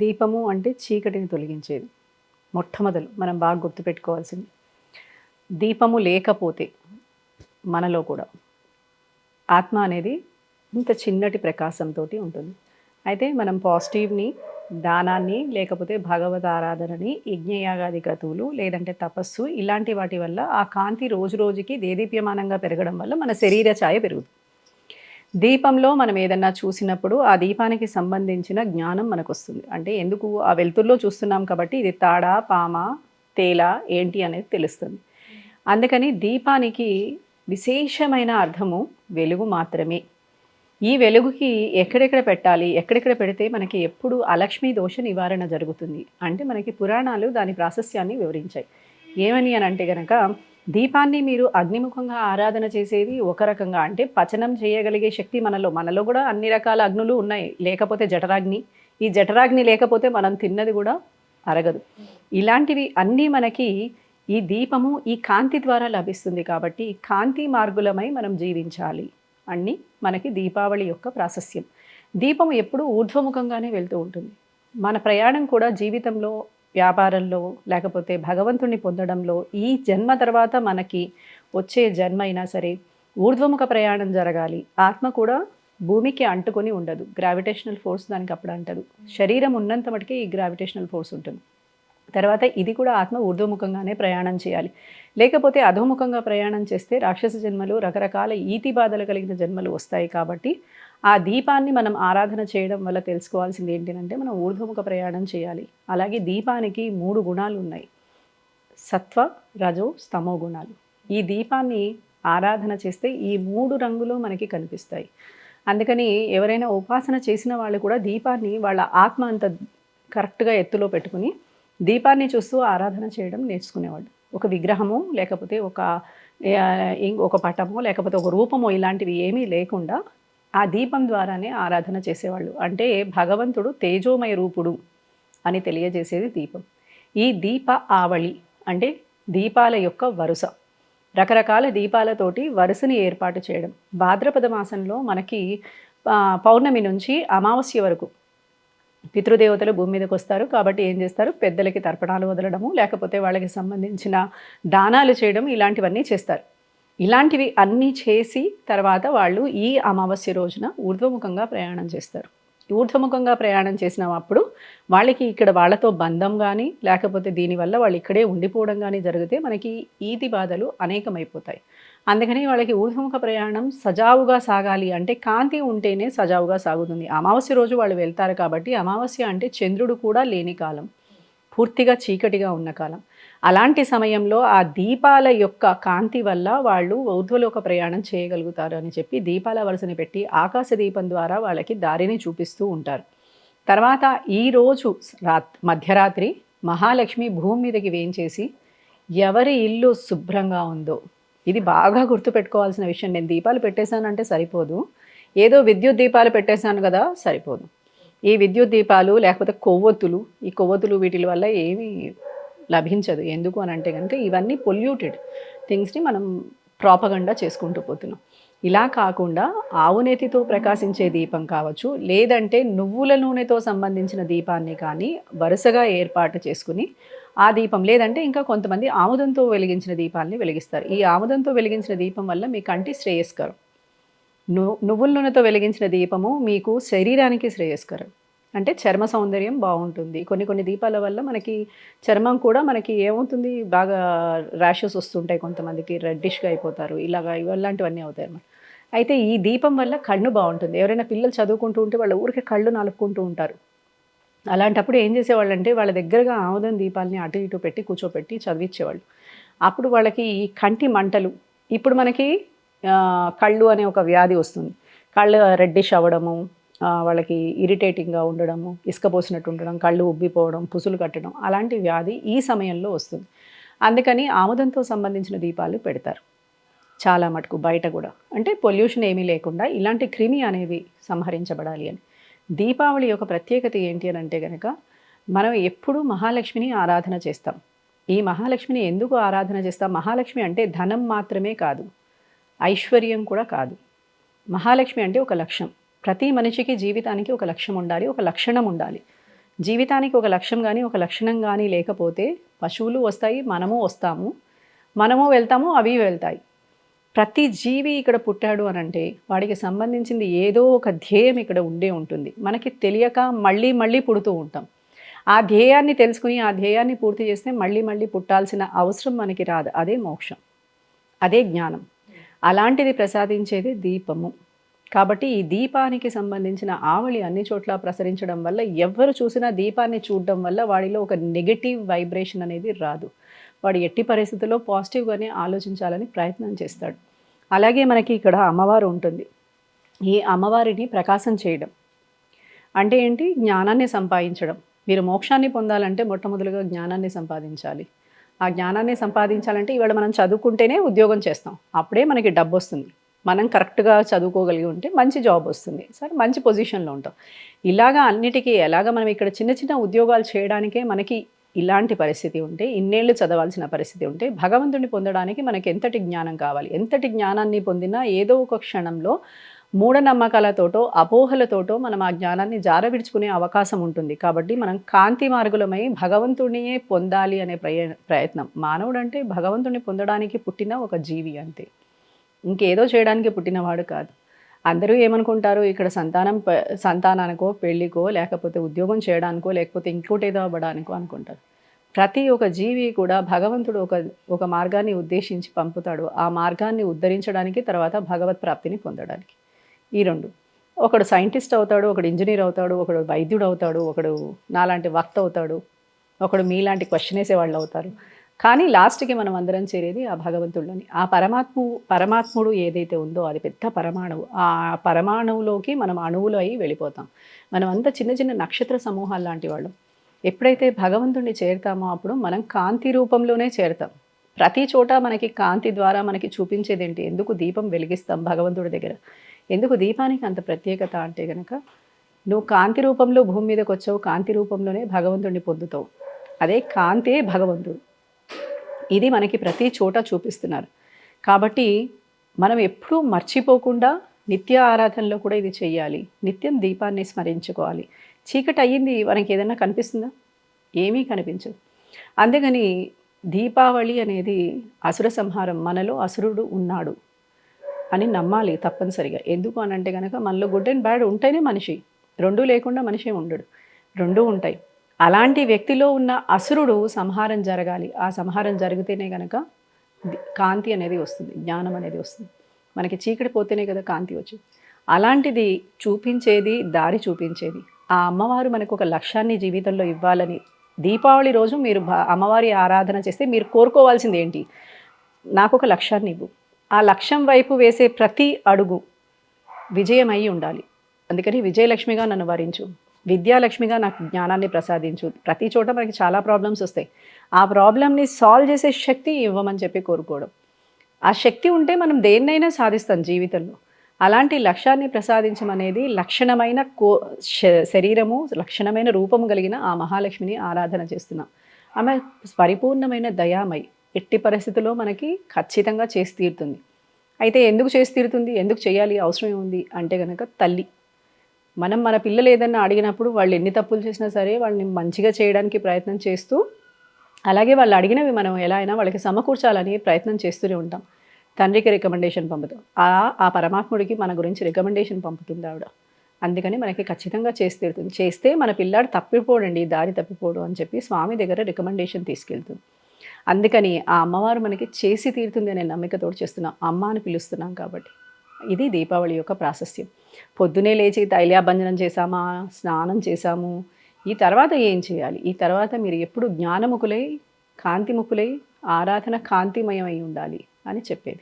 దీపము అంటే చీకటిని తొలగించేది. మొట్టమొదలు మనం బాగా గుర్తుపెట్టుకోవాల్సింది. దీపము లేకపోతే మనలో కూడా ఆత్మ అనేది ఇంత చిన్నటి ప్రకాశంతో ఉంటుంది. అయితే మనం పాజిటివ్ని దానాన్ని లేకపోతే భగవద్ ఆరాధనని యజ్ఞయాగాది క్రతువులు లేదంటే తపస్సు ఇలాంటి వాటి వల్ల ఆ కాంతి రోజు రోజుకి దేదీప్యమానంగా పెరగడం వల్ల మన శరీర ఛాయ పెరుగుతుంది. దీపంలో మనం ఏదన్నా చూసినప్పుడు ఆ దీపానికి సంబంధించిన జ్ఞానం మనకు వస్తుంది అంటే ఎందుకు ఆ వెలుతురులో చూస్తున్నాం కాబట్టి ఇది తాడా పామ తేల ఏంటి అనేది తెలుస్తుంది. అందుకని దీపానికి విశేషమైన అర్థము వెలుగు మాత్రమే. ఈ వెలుగుకి ఎక్కడెక్కడ పెట్టాలి ఎక్కడెక్కడ పెడితే మనకి ఎప్పుడు అలక్ష్మీ దోష నివారణ జరుగుతుంది. అంటే మనకి పురాణాలు దాని ప్రాశస్యాన్ని వివరించాయి. ఏమని అని అంటే కనుక దీపాన్ని మీరు అగ్నిముఖంగా ఆరాధన చేసేది ఒక రకంగా. అంటే పచనం చేయగలిగే శక్తి మనలో. మనలో కూడా అన్ని రకాల అగ్నులు ఉన్నాయి. లేకపోతే జఠరాగ్ని. ఈ జఠరాగ్ని లేకపోతే మనం తిన్నది కూడా అరగదు. ఇలాంటివి అన్నీ మనకి ఈ దీపము ఈ కాంతి ద్వారా లభిస్తుంది కాబట్టి కాంతి మార్గులమై మనం జీవించాలి అన్ని మనకి దీపావళి యొక్క ప్రాశస్యం. దీపం ఎప్పుడూ ఊర్ధ్వముఖంగానే వెళ్తూ ఉంటుంది. మన ప్రయాణం కూడా జీవితంలో వ్యాపారంలో లేకపోతే భగవంతుణ్ణి పొందడంలో ఈ జన్మ తర్వాత మనకి వచ్చే జన్మ అయినా సరే ఊర్ధ్వముఖ ప్రయాణం జరగాలి. ఆత్మ కూడా భూమికి అంటుకొని ఉండదు. గ్రావిటేషనల్ ఫోర్స్ దానికి అప్పుడు అంటదు. శరీరం ఉన్నంత మటుకే ఈ గ్రావిటేషనల్ ఫోర్స్ ఉంటుంది. తర్వాత ఇది కూడా ఆత్మ ఊర్ధ్వముఖంగానే ప్రయాణం చేయాలి. లేకపోతే అధోముఖంగా ప్రయాణం చేస్తే రాక్షస జన్మలు రకరకాల ఈతి బాధలు కలిగిన జన్మలు వస్తాయి కాబట్టి ఆ దీపాన్ని మనం ఆరాధన చేయడం వల్ల తెలుసుకోవాల్సింది ఏంటంటే మనం ఊర్ధ్వముఖ ప్రయాణం చేయాలి. అలాగే దీపానికి మూడు గుణాలు ఉన్నాయి. సత్వ రజో స్తమో గుణాలు. ఈ దీపాన్ని ఆరాధన చేస్తే ఈ మూడు రంగులు మనకి కనిపిస్తాయి. అందుకని ఎవరైనా ఉపాసన చేసిన వాళ్ళు కూడా దీపాన్ని వాళ్ళ ఆత్మ అంత కరెక్ట్గా ఎత్తులో పెట్టుకుని దీపాన్ని చూస్తూ ఆరాధన చేయడం నేర్చుకునేవాళ్ళు ఒక విగ్రహము లేకపోతే ఒక ఒక పటము లేకపోతే ఒక రూపము ఇలాంటివి ఏమీ లేకుండా ఆ దీపం ద్వారానే ఆరాధన చేసేవాళ్ళు. అంటే భగవంతుడు తేజోమయ రూపుడు అని తెలియజేసేది దీపం. ఈ దీప ఆవళి అంటే దీపాల యొక్క వరుస. రకరకాల దీపాలతోటి వరుసని ఏర్పాటు చేయడం. భాద్రపద మాసంలో మనకి పౌర్ణమి నుంచి అమావాస్య వరకు పితృదేవతలు భూమి మీదకి వస్తారు కాబట్టి ఏం చేస్తారు? పెద్దలకి తర్పణాలు వదలడము లేకపోతే వాళ్ళకి సంబంధించిన దానాలు చేయడం ఇలాంటివన్నీ చేస్తారు. ఇలాంటివి అన్నీ చేసి తర్వాత వాళ్ళు ఈ అమావాస్య రోజున ఊర్ధ్వముఖంగా ప్రయాణం చేస్తారు. ఊర్ధముఖంగా ప్రయాణం చేసినప్పుడు వాళ్ళకి ఇక్కడ వాళ్ళతో బంధం కానీ లేకపోతే దీనివల్ల వాళ్ళు ఇక్కడే ఉండిపోవడం కానీ జరిగితే మనకి ఈతి బాధలు అనేకమైపోతాయి. అందుకని వాళ్ళకి ఊర్ధముఖ ప్రయాణం సజావుగా సాగాలి అంటే కాంతి ఉంటేనే సజావుగా సాగుతుంది. అమావాస్య రోజు వాళ్ళు వెళ్తారు కాబట్టి అమావాస్య అంటే చంద్రుడు కూడా లేని కాలం. పూర్తిగా చీకటిగా ఉన్న కాలం. అలాంటి సమయంలో ఆ దీపాల యొక్క కాంతి వల్ల వాళ్ళు ఊర్ధ్వలోక ప్రయాణం చేయగలుగుతారు అని చెప్పి దీపాల వరుసని పెట్టి ఆకాశ దీపం ద్వారా వాళ్ళకి దారిని చూపిస్తూ ఉంటారు. తర్వాత ఈరోజు రాత్ మధ్యరాత్రి మహాలక్ష్మి భూమి మీదకి వేయించేసి ఎవరి ఇల్లు శుభ్రంగా ఉందో ఇది బాగా గుర్తుపెట్టుకోవాల్సిన విషయం. నేను దీపాలు పెట్టేశానంటే సరిపోదు. ఏదో విద్యుత్ దీపాలు పెట్టేశాను కదా సరిపోదు. ఈ విద్యుత్ దీపాలు లేకపోతే కొవ్వొత్తులు ఈ కొవ్వొత్తులు వీటి వల్ల ఏమీ లభించదు. ఎందుకు అని అంటే కనుక ఇవన్నీ పొల్యూటెడ్ థింగ్స్ని మనం ప్రాపగండా చేసుకుంటూ పోతున్నాం. ఇలా కాకుండా ఆవు నేతితో ప్రకాశించే దీపం కావచ్చు లేదంటే నువ్వుల నూనెతో సంబంధించిన దీపాన్ని కానీ వరుసగా ఏర్పాటు చేసుకుని ఆ దీపం లేదంటే ఇంకా కొంతమంది ఆముదంతో వెలిగించిన దీపాన్ని వెలిగిస్తారు. ఈ ఆముదంతో వెలిగించిన దీపం వల్ల మీ కంటి శ్రేయస్కరం. నువ్వుల నూనెతో వెలిగించిన దీపము మీకు శరీరానికి శ్రేయస్కరం. అంటే చర్మ సౌందర్యం బాగుంటుంది. కొన్ని కొన్ని దీపాల వల్ల మనకి చర్మం కూడా మనకి ఏమవుతుంది? బాగా ర్యాషెస్ వస్తుంటాయి కొంతమందికి రెడ్డిష్గా అయిపోతారు. ఇలాగా ఇలాంటివన్నీ అవుతాయి అన్నమాట. అయితే ఈ దీపం వల్ల కన్ను బాగుంటుంది. ఎవరైనా పిల్లలు చదువుకుంటూ ఉంటే వాళ్ళ ఊరికే కళ్ళు నలుపుకుంటూ ఉంటారు. అలాంటప్పుడు ఏం చేసేవాళ్ళు అంటే వాళ్ళ దగ్గరగా ఆముదం దీపాలని అటు ఇటు పెట్టి కూర్చోపెట్టి చదివించేవాళ్ళు అప్పుడు వాళ్ళకి ఈ కంటి మంటలు ఇప్పుడు మనకి కళ్ళు అనే ఒక వ్యాధి వస్తుంది. కళ్ళు రెడ్డిష్ అవ్వడము వాళ్ళకి ఇరిటేటింగ్గా ఉండడము ఇసుక పోసినట్టు ఉండడం కళ్ళు ఉబ్బిపోవడం పుసులు కట్టడం అలాంటి వ్యాధి ఈ సమయంలో వస్తుంది. అందుకని ఆముదంతో సంబంధించిన దీపాలు పెడతారు. చాలా మటుకు బయట కూడా. అంటే పొల్యూషన్ ఏమీ లేకుండా ఇలాంటి క్రిమి అనేవి సంహరించబడాలి అని. దీపావళి యొక్క ప్రత్యేకత ఏంటి అని అంటే కనుక మనం ఎప్పుడూ మహాలక్ష్మిని ఆరాధన చేస్తాం. ఈ మహాలక్ష్మిని ఎందుకు ఆరాధన చేస్తాం? మహాలక్ష్మి అంటే ధనం మాత్రమే కాదు. ఐశ్వర్యం కూడా కాదు. మహాలక్ష్మి అంటే ఒక లక్ష్యం. ప్రతి మనిషికి జీవితానికి ఒక లక్ష్యం ఉండాలి ఒక లక్షణం ఉండాలి. జీవితానికి ఒక లక్ష్యం కానీ ఒక లక్షణం కానీ లేకపోతే పశువులు వస్తాయి మనము వస్తాము. మనము వెళ్తాము అవి వెళ్తాయి. ప్రతి జీవి ఇక్కడ పుట్టాడు అని అంటే వాడికి సంబంధించింది ఏదో ఒక ధ్యేయం ఇక్కడ ఉండే ఉంటుంది. మనకి తెలియక మళ్ళీ మళ్ళీ పుడుతూ ఉంటాం. ఆ ధ్యేయాన్ని తెలుసుకుని ఆ ధ్యేయాన్ని పూర్తి చేస్తే మళ్ళీ మళ్ళీ పుట్టాల్సిన అవసరం మనకి రాదు. అదే మోక్షం. అదే జ్ఞానం. అలాంటిది ప్రసాదించేది దీపము. కాబట్టి ఈ దీపానికి సంబంధించిన ఆవళి అన్ని చోట్ల ప్రసరించడం వల్ల ఎవరు చూసినా దీపాన్ని చూడడం వల్ల వాడిలో ఒక నెగటివ్ వైబ్రేషన్ అనేది రాదు. వాడు ఎట్టి పరిస్థితుల్లో పాజిటివ్గానే ఆలోచించాలని ప్రయత్నం చేస్తాడు. అలాగే మనకి ఇక్కడ అమ్మవారు ఉంటుంది. ఈ అమ్మవారిని ప్రకాశం చేయడం. అంటే ఏంటి? జ్ఞానాన్ని సంపాదించడం. మీరు మోక్షాన్ని పొందాలంటే మొట్టమొదటిగా జ్ఞానాన్ని సంపాదించాలి. ఆ జ్ఞానాన్ని సంపాదించాలంటే ఇవాళ మనం చదువుకుంటేనే ఉద్యోగం చేస్తాం. అప్పుడే మనకి డబ్బు వస్తుంది. మనం కరెక్ట్గా చదువుకోగలిగి ఉంటే మంచి జాబ్ వస్తుంది. సరే మంచి పొజిషన్లో ఉంటాం. ఇలాగా అన్నిటికీ ఎలాగ మనం ఇక్కడ చిన్న చిన్న ఉద్యోగాలు చేయడానికే మనకి ఇలాంటి పరిస్థితి ఉంటే ఇన్నేళ్ళు చదవాల్సిన పరిస్థితి ఉంటే భగవంతుని పొందడానికి మనకి ఎంతటి జ్ఞానం కావాలి? ఎంతటి జ్ఞానాన్ని పొందినా ఏదో ఒక క్షణంలో మూఢనమ్మకాలతోటో అపోహలతోటో మనం ఆ జ్ఞానాన్ని జారవిడుచుకునే అవకాశం ఉంటుంది. కాబట్టి మనం కాంతి మార్గులమై భగవంతునియే పొందాలి అనే ప్రయ ప్రయత్నం. మానవుడు అంటే భగవంతుడిని పొందడానికి పుట్టిన ఒక జీవి అంతే. ఇంకేదో చేయడానికి పుట్టినవాడు కాదు. అందరూ ఏమనుకుంటారు? ఇక్కడ సంతానం సంతానానికో పెళ్ళికో లేకపోతే ఉద్యోగం చేయడానికో లేకపోతే ఇంకోటేదో అవ్వడానికో అనుకుంటారు. ప్రతి ఒక్క జీవి కూడా భగవంతుడు ఒక ఒక మార్గాన్ని ఉద్దేశించి పంపుతాడు. ఆ మార్గాన్ని ఉద్ధరించడానికి తర్వాత భగవత్ ప్రాప్తిని పొందడానికి. ఈ రెండు. ఒకడు సైంటిస్ట్ అవుతాడు ఒకడు ఇంజనీర్ అవుతాడు ఒకడు వైద్యుడు అవుతాడు ఒకడు నాలాంటి వక్త అవుతాడు ఒకడు మీలాంటి క్వశ్చన్ వేసేవాళ్ళు అవుతారు. కానీ లాస్ట్కి మనం అందరం చేరేది ఆ భగవంతుడిలోని. ఆ పరమాత్ము పరమాత్ముడు ఏదైతే ఉందో అది పెద్ద పరమాణువు. ఆ పరమాణువులోకి మనం అణువులు అయి వెళ్ళిపోతాం. మనం అంతా చిన్న చిన్న నక్షత్ర సమూహాలు లాంటి వాళ్ళం. ఎప్పుడైతే భగవంతుడిని చేరుతామో అప్పుడు మనం కాంతి రూపంలోనే చేరుతాం. ప్రతి చోట మనకి కాంతి ద్వారా మనకి చూపించేది ఏంటి ఎందుకు దీపం వెలిగిస్తాం భగవంతుడి దగ్గర? ఎందుకు దీపానికి అంత ప్రత్యేకత అంటే కనుక నువ్వు కాంతి రూపంలో భూమి మీదకి వచ్చావు కాంతి రూపంలోనే భగవంతుడిని పొందుతావు. అదే కాంతే భగవంతుడు. ఇది మనకి ప్రతి చోట చూపిస్తున్నారు. కాబట్టి మనం ఎప్పుడూ మర్చిపోకుండా నిత్య ఆరాధనలో కూడా ఇది చేయాలి. నిత్యం దీపాన్ని స్మరించుకోవాలి. చీకటి అయ్యింది మనకి ఏదైనా కనిపిస్తుందా? ఏమీ కనిపించదు. అందుకని దీపావళి అనేది అసుర సంహారం. మనలో అసురుడు ఉన్నాడు. అని నమ్మాలి తప్పనిసరిగా. ఎందుకు అని అంటే కనుక మనలో గుడ్ అండ్ బ్యాడ్ ఉంటేనే మనిషి రెండూ లేకుండా మనిషి ఉండడు రెండూ ఉంటాయి. అలాంటి వ్యక్తిలో ఉన్న అసురుడు సంహారం జరగాలి. ఆ సంహారం జరిగితేనే కనుక కాంతి అనేది వస్తుంది జ్ఞానం అనేది వస్తుంది. మనకి చీకటి పోతేనే కదా కాంతి వచ్చింది. అలాంటిది చూపించేది దారి చూపించేది. ఆ అమ్మవారు మనకు ఒక లక్ష్యాన్ని జీవితంలో ఇవ్వాలని దీపావళి రోజు మీరు అమ్మవారి ఆరాధన చేస్తే మీరు కోరుకోవాల్సింది ఏంటి? నాకు ఒక లక్ష్యాన్ని ఇవ్వు. ఆ లక్ష్యం వైపు వేసే ప్రతి అడుగు విజయం అయి ఉండాలి. అందుకని విజయలక్ష్మిగా నన్ను వరించు. విద్యాలక్ష్మిగా నాకు జ్ఞానాన్ని ప్రసాదించు. ప్రతి చోట మనకి చాలా ప్రాబ్లమ్స్ వస్తాయి. ఆ ప్రాబ్లమ్ని సాల్వ్ చేసే శక్తి ఇవ్వమని చెప్పి కోరుకోవడం. ఆ శక్తి ఉంటే మనం దేన్నైనా సాధిస్తాం జీవితంలో. అలాంటి లక్ష్యాన్ని ప్రసాదించమనేది లక్షణమైన కో శరీరము లక్షణమైన రూపము కలిగిన ఆ మహాలక్ష్మిని ఆరాధన చేస్తున్నాం. ఆమె పరిపూర్ణమైన దయామై ఎట్టి పరిస్థితుల్లో మనకి ఖచ్చితంగా చేసి తీరుతుంది. అయితే ఎందుకు చేసి తీరుతుంది? ఎందుకు చేయాలి? అవసరం ఉంది అంటే కనుక తల్లి. మనం మన పిల్లలు ఏదన్నా అడిగినప్పుడు వాళ్ళు ఎన్ని తప్పులు చేసినా సరే వాళ్ళని మంచిగా చేయడానికి ప్రయత్నం చేస్తూ అలాగే వాళ్ళు అడిగినవి మనం ఎలా అయినా వాళ్ళకి సమకూర్చాలని ప్రయత్నం చేస్తూనే ఉంటాం. తండ్రికి రికమెండేషన్ పంపుతాం. ఆ ఆ పరమాత్ముడికి మన గురించి రికమెండేషన్ పంపుతుంది ఆవిడ. అందుకని మనకి ఖచ్చితంగా చేసి తీరుతుంది. చేస్తే మన పిల్లాడు తప్పిపోడండి దారి తప్పిపోడు అని చెప్పి స్వామి దగ్గర రికమెండేషన్ తీసుకెళ్తుంది. అందుకని ఆ అమ్మవారు మనకి చేసి తీరుతుంది అనే నమ్మికతోడు చేస్తున్నాం అమ్మ అని పిలుస్తున్నాం కాబట్టి. ఇది దీపావళి యొక్క ప్రాశస్యం. పొద్దునే లేచి తైలాభంజనం చేశామా? స్నానం చేశాము? ఈ తర్వాత ఏం చేయాలి? ఈ తర్వాత మీరు ఎప్పుడు జ్ఞానముకులై కాంతిముఖులై ఆరాధన కాంతిమయమై ఉండాలి అని చెప్పేది.